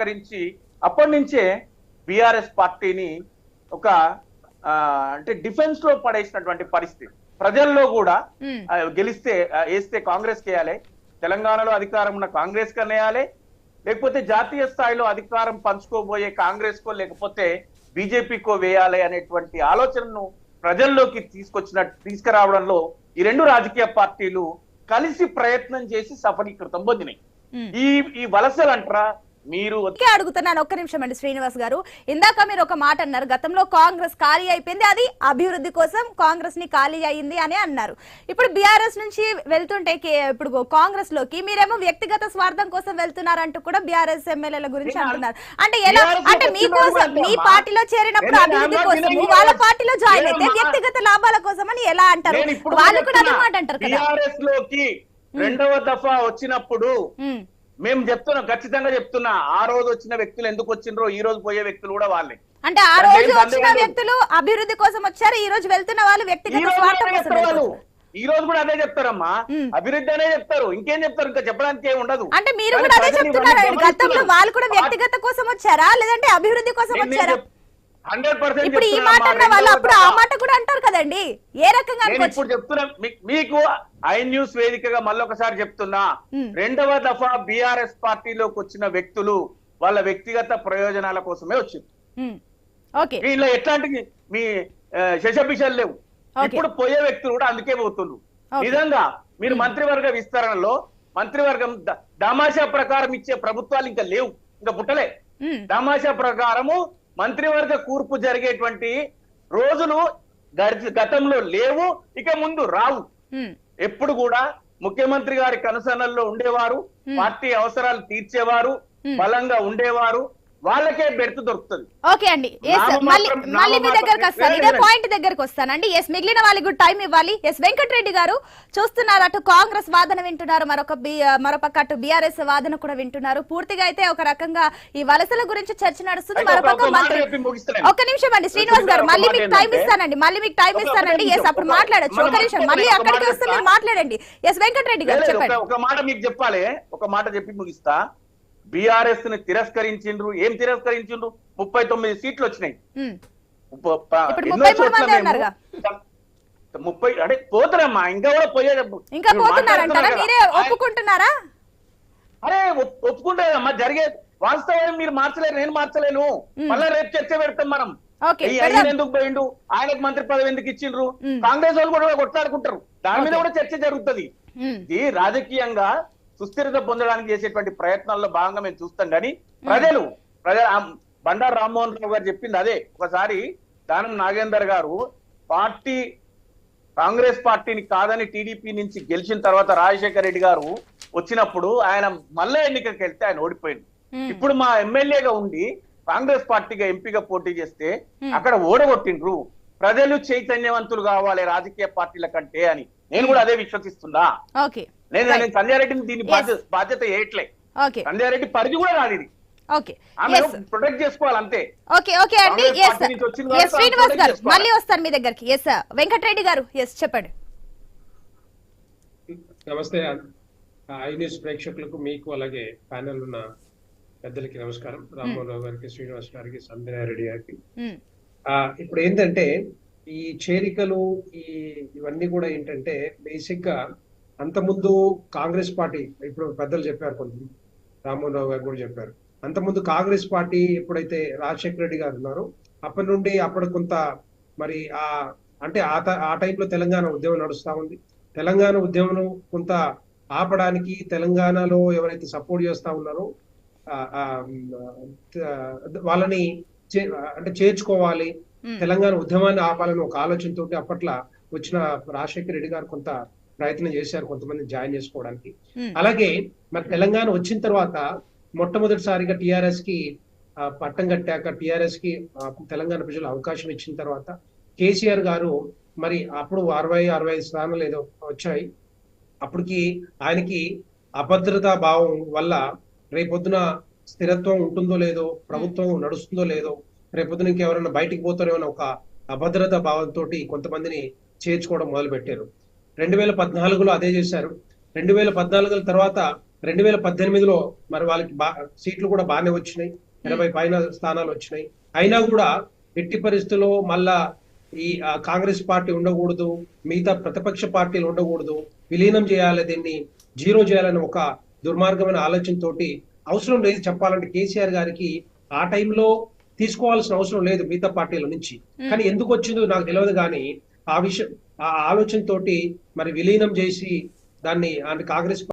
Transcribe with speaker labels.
Speaker 1: తిరస్కరించి అప్పటి నుంచే బిఆర్ఎస్ పార్టీని ఒక అంటే డిఫెన్స్లో పడేసినటువంటి పరిస్థితి. ప్రజల్లో కూడా గెలిస్తే వేస్తే కాంగ్రెస్ వేయాలి తెలంగాణలో అధికారం ఉన్న కాంగ్రెస్ కనేయాలి లేకపోతే జాతీయ స్థాయిలో అధికారం పంచుకోబోయే కాంగ్రెస్ కో లేకపోతే బీజేపీకో వేయాలి అనేటువంటి ఆలోచనను ప్రజల్లోకి తీసుకొచ్చిన తీసుకురావడంలో ఈ రెండు రాజకీయ పార్టీలు కలిసి ప్రయత్నం చేసి సఫలీకృతం పొందినాయి. ఈ ఈ వలసలు అంటారా? మీరు
Speaker 2: అడుగుతున్నాను ఒక్క నిమిషం అండి శ్రీనివాస్ గారు. ఇందాక మీరు ఒక మాట అన్నారు గతంలో కాంగ్రెస్ ఖాళీ అయిపోయింది అది అభివృద్ధి కోసం కాంగ్రెస్ని ఖాళీ అయింది అని అన్నారు. ఇప్పుడు బీఆర్ఎస్ నుంచి వెళ్తుంటే ఇప్పుడు కాంగ్రెస్లోకి మీరేమో వ్యక్తిగత స్వార్థం కోసం వెళ్తున్నారంటూ కూడా బీఆర్ఎస్ ఎమ్మెల్యేల గురించి
Speaker 1: నేను
Speaker 2: అంటున్నారు. అంటే ఎలా అంటే మీకోసం మీ పార్టీలో చేరినప్పుడు అభివృద్ధి కోసం వాళ్ళ. పార్టీలో జాయిన్ అయితే. వ్యక్తిగత లాభాల కోసం అని ఎలా అంటారు? వాళ్ళు కూడా అదే మాట అంటారు కదా.
Speaker 1: రెండవ దఫా వచ్చినప్పుడు మేము చెప్తున్నాం ఖచ్చితంగా చెప్తున్నా. ఆ రోజు వచ్చిన వ్యక్తులు ఎందుకు వచ్చిండ్రో ఈ రోజు పోయే వ్యక్తులు కూడా వాళ్ళే.
Speaker 2: అంటే ఆ రోజు వచ్చిన. వ్యక్తులు అభివృద్ధి కోసం వచ్చారు ఈ రోజు వెళ్తున్న వాళ్ళు వ్యక్తిగత స్వార్థం కోసం.
Speaker 1: ఈ రోజు కూడా అదే చెప్తారమ్మా. అభివృద్ధి అనే చెప్తారు. ఇంకేం చెప్తారు? ఇంకా చెప్పడానికి ఏం ఉండదు.
Speaker 2: అంటే మీరు కూడా అదే చెప్తున్నారు. గతంలో. వాళ్ళు కూడా వ్యక్తిగత కోసం వచ్చారా? లేదంటే అభివృద్ధి కోసం వచ్చారా?
Speaker 1: 100%
Speaker 2: ఇప్పుడు ఈ మాట అన్న వాళ్ళు అప్పుడు ఆ. మాట కూడా అంటారు కదండి? ఏ రకంగా
Speaker 1: ఇప్పుడు చెప్తున్నా మీకు ఐ న్యూస్ వేదికగా మళ్ళొకసారి చెప్తున్నా. రెండవ దఫా బీఆర్ఎస్ పార్టీలోకి వచ్చిన వ్యక్తులు వాళ్ళ వ్యక్తిగత ప్రయోజనాల కోసమే వచ్చింది. వీళ్ళ ఎట్లాంటి మీ శశపిషలు లేవు. ఇప్పుడు పోయే వ్యక్తులు కూడా అందుకే పోతున్నారు. నిజంగా మీరు మంత్రివర్గ విస్తరణలో మంత్రివర్గం దామాషా ప్రకారం ఇచ్చే ప్రభుత్వాలు ఇంకా లేవు ఇంకా పుట్టలే. దామాషా ప్రకారము మంత్రివర్గ కూర్పు జరిగేటువంటి రోజులు గతంలో లేవు ఇక ముందు రావు ఎప్పుడు కూడా ముఖ్యమంత్రి గారి కనుసనల్లో ఉండేవారు. పార్టీ అవసరాలు తీర్చేవారు. బలంగా ఉండేవారు వాళ్ళకే బెర్త్ దొరుకుతుంది.
Speaker 2: ఓకే అండి. మళ్ళీ మీ దగ్గరకు వస్తాను. ఇదే పాయింట్ దగ్గరకు వస్తానండి. ఎస్ మిగిలిన వాళ్ళకి కూడా టైం ఇవ్వాలి. ఎస్ వెంకటరెడ్డి గారు చూస్తున్నారు అటు కాంగ్రెస్ వాదన వింటున్నారు. మరొక మరోపక్క అటు బీఆర్ఎస్ వాదన కూడా వింటున్నారు. పూర్తిగా అయితే ఒక రకంగా ఈ వలసల గురించి చర్చ నడుస్తుంది.
Speaker 1: మాట
Speaker 2: మంత్రి. ఒక నిమిషం అండి. శ్రీనివాస్ గారు మళ్ళీ మీకు టైం ఇస్తానండి. మళ్ళీ మీకు టైం ఇస్తానండి. ఎస్ అప్పుడు మాట్లాడొచ్చు. ఒక నిమిషం. మళ్ళీ అక్కడికి వస్తే మీరు. మాట్లాడండి. ఎస్ వెంకటరెడ్డి గారు చెప్పండి.
Speaker 1: ఒక మాట మీకు చెప్పాలి. ఒక మాట చెప్పి ముగిస్తా. బీఆర్ఎస్ని తిరస్కరించిండ్రు. ఏం తిరస్కరించిండ్రు? ముప్పై తొమ్మిది సీట్లు వచ్చినాయి.
Speaker 2: ముప్పై
Speaker 1: అంటే పోతారమ్మా ఇంకా కూడా పోయేది
Speaker 2: ఇంకా పోతున్నారంటారా? మీరే. ఒప్పుకుంటున్నారా?
Speaker 1: అరే ఒప్పుకుంటారమ్మా జరిగే వాస్తవం మీరు మార్చలేరు నేను మార్చలేను. మళ్ళా రేపు చర్చ పెడతాం మనం. ఆయన ఎందుకు పోయిండు ఆయనకు మంత్రి పదవి ఎందుకు ఇచ్చిండ్రు. కాంగ్రెస్ వాళ్ళు కూడా కొట్లాడుకుంటారు. దాని మీద. కూడా చర్చ జరుగుతుంది. ఇది రాజకీయంగా సుస్థిరత పొందడానికి చేసేటువంటి ప్రయత్నాల్లో భాగంగా మేము చూస్తాం. కానీ ప్రజలు ప్రజలు బండారు రామ్మోహన్ రావు గారు చెప్పింది అదే. ఒకసారి దానం నాగేందర్ గారు పార్టీ కాంగ్రెస్ పార్టీని కాదని టీడీపీ నుంచి గెలిచిన తర్వాత రాజశేఖర రెడ్డి గారు వచ్చినప్పుడు ఆయన మళ్ళా ఎన్నికకి వెళ్తే ఆయన ఓడిపోయింది. ఇప్పుడు మా ఎమ్మెల్యేగా ఉండి కాంగ్రెస్ పార్టీగా ఎంపీగా పోటీ చేస్తే. అక్కడ ఓడగొట్టిండ్రు. ప్రజలు చైతన్యవంతులు కావాలి రాజకీయ పార్టీల కంటే అని. నేను కూడా అదే విశ్వసిస్తున్నా.
Speaker 2: ఓకే.
Speaker 1: నేను. నేను సంజయ్ రెడ్డిని దీని. బాధ్యత బాధ్యత వేయట్లే.
Speaker 2: ఓకే
Speaker 1: సంజయ్ రెడ్డి పరిధి కూడా కాదు ఇది.
Speaker 2: ఓకే
Speaker 1: ప్రొటెక్ట్ చేసుకోవాలి అంతే.
Speaker 2: ఓకే ఓకే అండి. ఎస్ శ్రీనివాస్ గారు. మళ్ళీ వస్తాను మీ దగ్గరికి. ఎస్ వెంకటరెడ్డి గారు ఎస్ చెప్పండి.
Speaker 3: నమస్తే ఐ న్యూస్ ప్రేక్షకులకు మీకు అలాగే ప్యానెల్ ఉన్న పెద్దలకి నమస్కారం. రామ్మోహన్ రావు గారికి శ్రీనివాస్ గారికి సంజయ్ రెడ్డి గారికి ఆ, ఇప్పుడు ఏంటంటే ఈ చేరికలు ఈ ఇవన్నీ కూడా ఏంటంటే బేసిక్గా అంతకుముందు కాంగ్రెస్ పార్టీ ఇప్పుడు పెద్దలు చెప్పారు కొంచెం రామ్మోహన్ రావు గారు కూడా చెప్పారు. అంతకుముందు కాంగ్రెస్ పార్టీ ఎప్పుడైతే రాజశేఖర రెడ్డి గారు ఉన్నారో అప్పటి నుండి అప్పుడు కొంత మరి ఆ అంటే ఆ ఆ టైంలో తెలంగాణ ఉద్యమం నడుస్తా ఉంది. తెలంగాణ ఉద్యమం కొంత ఆపడానికి తెలంగాణలో ఎవరైతే సపోర్ట్ చేస్తా ఉన్నారో వాళ్ళని అంటే చేర్చుకోవాలి. తెలంగాణ ఉద్యమాన్ని ఆపాలని ఒక ఆలోచనతో అప్పట్లో వచ్చిన రాజశేఖర రెడ్డి గారు కొంత ప్రయత్నం చేశారు కొంతమంది జాయిన్ చేసుకోవడానికి. అలాగే మరి తెలంగాణ వచ్చిన తర్వాత మొట్టమొదటిసారిగా టిఆర్ఎస్కి పట్టం కట్టాక టిఆర్ఎస్కి తెలంగాణ ప్రజలు అవకాశం ఇచ్చిన తర్వాత కేసీఆర్ గారు మరి అప్పుడు అరవై అరవై ఐదు స్థానాలు ఏదో వచ్చాయి. అప్పటికి ఆయనకి అభద్రతా భావం వల్ల రేపొద్దున స్థిరత్వం ఉంటుందో లేదో ప్రభుత్వం నడుస్తుందో లేదో రేపొద్దున ఇంకెవరైనా బయటికి పోతారో అని ఒక అభద్రతా భావంతో కొంతమందిని చేర్చుకోవడం మొదలు పెట్టారు రెండు వేల పద్నాలుగులో అదే చేశారు. రెండు వేల పద్నాలుగు తర్వాత రెండు వేల పద్దెనిమిదిలో మరి వాళ్ళకి బా సీట్లు కూడా బాగానే వచ్చినాయి. ఎనభై పైన స్థానాలు వచ్చినాయి. అయినా కూడా ఎట్టి పరిస్థితుల్లో మళ్ళా ఈ కాంగ్రెస్ పార్టీ ఉండకూడదు మిగతా ప్రతిపక్ష పార్టీలు ఉండకూడదు విలీనం చేయాలి దీన్ని జీరో చేయాలని ఒక దుర్మార్గమైన ఆలోచనతోటి అవసరం లేదు చెప్పాలంటే కేసీఆర్ గారికి ఆ టైంలో తీసుకోవాల్సిన అవసరం లేదు మిగతా పార్టీల నుంచి. కానీ ఎందుకు వచ్చిందో నాకు తెలియదు కానీ ఆ విషయం ఆ ఆలోచనతోటి మరి విలీనం చేసి దాన్ని అంటే కాంగ్రెస్